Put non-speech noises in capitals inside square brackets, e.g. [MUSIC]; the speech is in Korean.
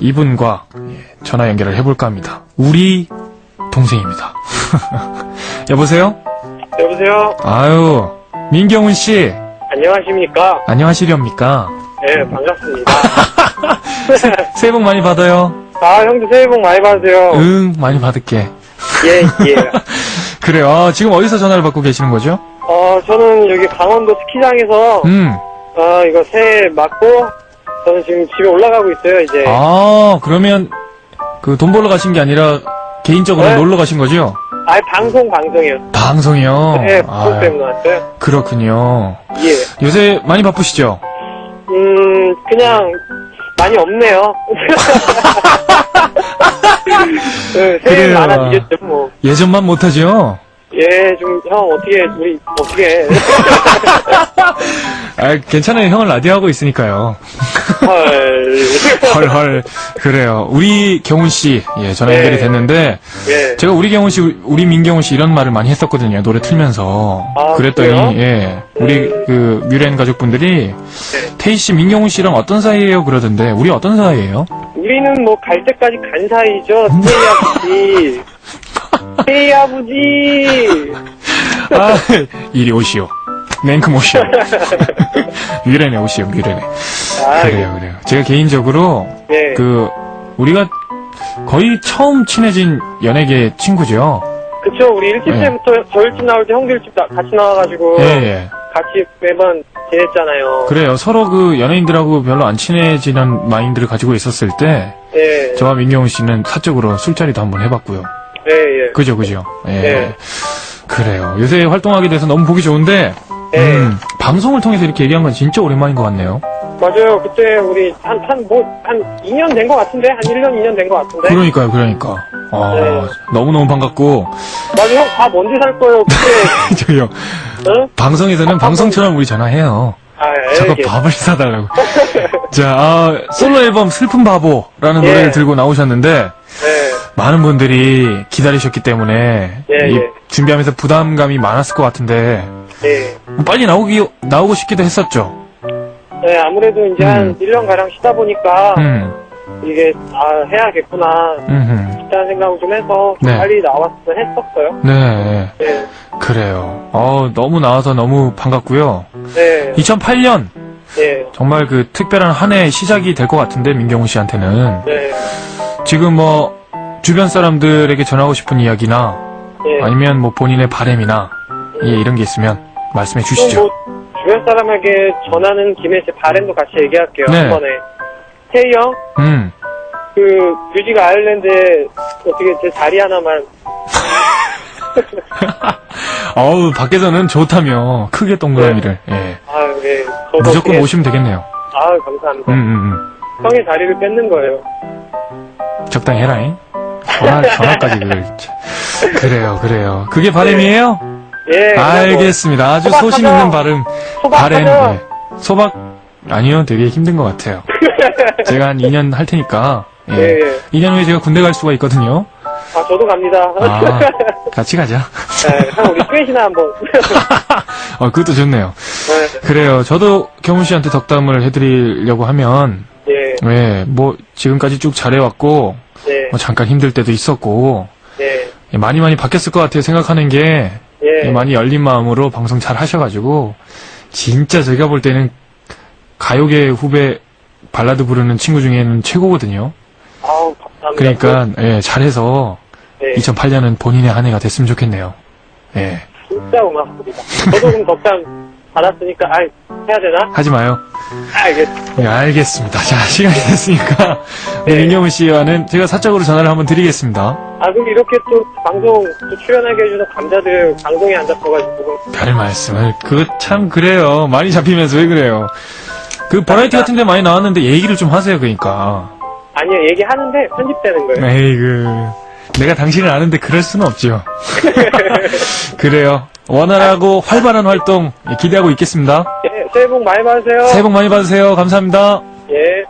이분과 예, 전화 연결을 해볼까 합니다. 우리 동생입니다. [LAUGHS] 여보세요? 여보세요? 아유, 민경훈 씨, 안녕하십니까? 안녕하시렵니까? 네, 반갑습니다. [LAUGHS] 새해 복 많이 받아요. 아, 형도 새해 복 많이 받으세요. 응, 많이 받을게. 예, 예. [LAUGHS] 그래요. 아, 지금 어디서 전화를 받고 계시는 거죠? 어, 저는 여기 강원도 스키장에서, 음, 어, 이거 새해 맞고, 저는 지금 집에 올라가고 있어요, 이제. 아, 그러면 그 돈 벌러 가신 게 아니라 개인적으로 네. 놀러 가신 거죠? 아, 방송, 방송이요. 방송이요? 네, 아, 방송 때문에 왔어요. 그렇군요. 예. 요새 많이 바쁘시죠? 음, 그냥, 많이 없네요. [LAUGHS] 네, 새해 그래요. 많아지겠죠, 뭐. 예전만 못하죠? 예, 좀, 형, 어떻게, 우리, 어떻게. [LAUGHS] 아, 괜찮아요. 형은 라디오 하고 있으니까요. 헐. 헐헐. 그래요. 우리 경훈 씨, 예, 전화 네. 연결이 됐는데, 예. 제가 우리 경훈 씨, 우리 민경훈 씨 이런 말을 많이 했었거든요. 노래 틀면서. 아, 그랬더니, 그래요? 예. 우리 음. 그 뮤렌 가족분들이, 네. 태희 씨, 민경훈 씨랑 어떤 사이예요? 그러던데, 우리 어떤 사이예요? 우리는 뭐 갈 때까지 간 사이죠. 아버 지. 태희 아버지. 아, 이리 오시오. 냉큼 오시오. 뮤렌에 오시오, 뮤렌에. 아, 그래요, 그래요. 제가 개인적으로, 예. 그, 우리가 거의 처음 친해진 연예계 친구죠. 그쵸. 우리 1집 예. 때부터 저 일집 나올 때 형들 집 나- 같이 나와가지고. 예, 예. 같이 매번 지냈잖아요. 그래요. 서로 그 연예인들하고 별로 안 친해지는 마인드를 가지고 있었을 때, 예. 저와 민경훈 씨는 사적으로 술자리도 한번 해봤고요. 예, 예. 그죠, 그죠. 예. 네. 그래요. 요새 활동하게 돼서 너무 보기 좋은데, 예. 음, 방송을 통해서 이렇게 얘기한 건 진짜 오랜만인 것 같네요. 맞아요. 그때 우리 한, 한, 뭐, 한 2년 된 것 같은데? 한 1년, 2년 된 것 같은데? 그러니까요, 그러니까. 아, 네. 너무너무 반갑고, 맞아, 형 밥 언제 살 거예요? 그때, [LAUGHS] 저기요, 어? 방송에서는 방송처럼 우리 전화해요. 아, 자꾸 알겠 밥을 사달라고. [LAUGHS] 자, 아, 솔로 앨범 슬픈 바보라는 예. 노래를 들고 나오셨는데, 네. 많은 분들이 기다리셨기 때문에, 예, 이 예. 준비하면서 부담감이 많았을 것 같은데, 예. 뭐 빨리 나오기, 나오고 싶기도 했었죠. 네, 아무래도 이제 한 음. 1년가량 쉬다 보니까, 음, 이게, 아, 해야겠구나, 음, 라는 생각을 좀 해서, 네. 빨리 나왔으면 했었어요. 네, 네. 그래요. 어, 너무 나와서 너무 반갑고요. 네. 2008년, 네. 정말 그 특별한 한해 시작이 될 것 같은데, 민경훈 씨한테는. 네. 지금 뭐, 주변 사람들에게 전하고 싶은 이야기나, 네. 아니면 뭐 본인의 바램이나, 예, 이런 게 있으면 말씀해 또 주시죠. 뭐, 주변 사람에게 전하는 김에 제 바램도 같이 얘기할게요. 네. 한 번에. 태희 형, 음, 그, 뮤직 아일랜드에 어떻게 제 자리 하나만, [LAUGHS] 어우, 밖에서는 좋다며, 크게 동그라미를, 예. 아, 네. 저도 무조건 어떻게- 오시면 되겠네요. 아, 감사합니다. 음, 음, 형의 자리를 뺏는 거예요. 음. 적당히 해라잉. 전화, 전화까지 그걸. 참. 그래요, 그래요. 그게 바램이에요? 예. 알겠습니다. 아주 소신 소박하죠? 있는 발음. 바램, 소박하죠? 예. 소박, 아니요, 되게 힘든 것 같아요. [LAUGHS] 제가 한 2년 할 테니까, 예. 예, 예. 2년 후에 제가 군대 갈 수가 있거든요. 아, 저도 갑니다. 아, 같이 가자. [LAUGHS] 네, 형, 우리 스웨시나 한번. [LAUGHS] 어, 그것도 좋네요. 네, 그래요. 저도 경훈 씨한테 덕담을 해드리려고 하면, 예, 예, 뭐, 지금까지 쭉 잘해왔고, 예, 뭐, 잠깐 힘들 때도 있었고, 예, 예, 많이 많이 바뀌었을 것 같아요. 생각하는 게, 예. 예, 많이 열린 마음으로 방송 잘 하셔가지고, 진짜 제가 볼 때는 가요계 후배 발라드 부르는 친구 중에는 최고거든요. 아우, 감사합니다. 그러니까, 예, 잘해서, 네, 2008년은 본인의 한 해가 됐으면 좋겠네요. 예, 진짜 고맙습니다. 저도 그럼 덕담 받았으니까, 아 해야 되나? 하지 마요. 알겠습니다. 네, 알겠습니다. 자, 시간이 됐으니까, [LAUGHS] 우리 네. 민경훈 씨와는 제가 사적으로 전화를 한번 드리겠습니다. 아, 그럼 이렇게 또 방송 또 출연하게 해주셔서 감사드려요. 방송에 안 잡혀가지고. 별 말씀을. 그, 참, 그래요. 많이 잡히면서 왜 그래요? 그, 버라이티 같은 데 많이 나왔는데 얘기를 좀 하세요, 그러니까. 아니요, 얘기하는데 편집되는 거예요. 에이그. 내가 당신을 아는데 그럴 수는 없죠. [LAUGHS] 그래요. 원활하고 활발한 활동 기대하고 있겠습니다. 예, 새해 복 많이 받으세요. 새해 복 많이 받으세요. 감사합니다. 예.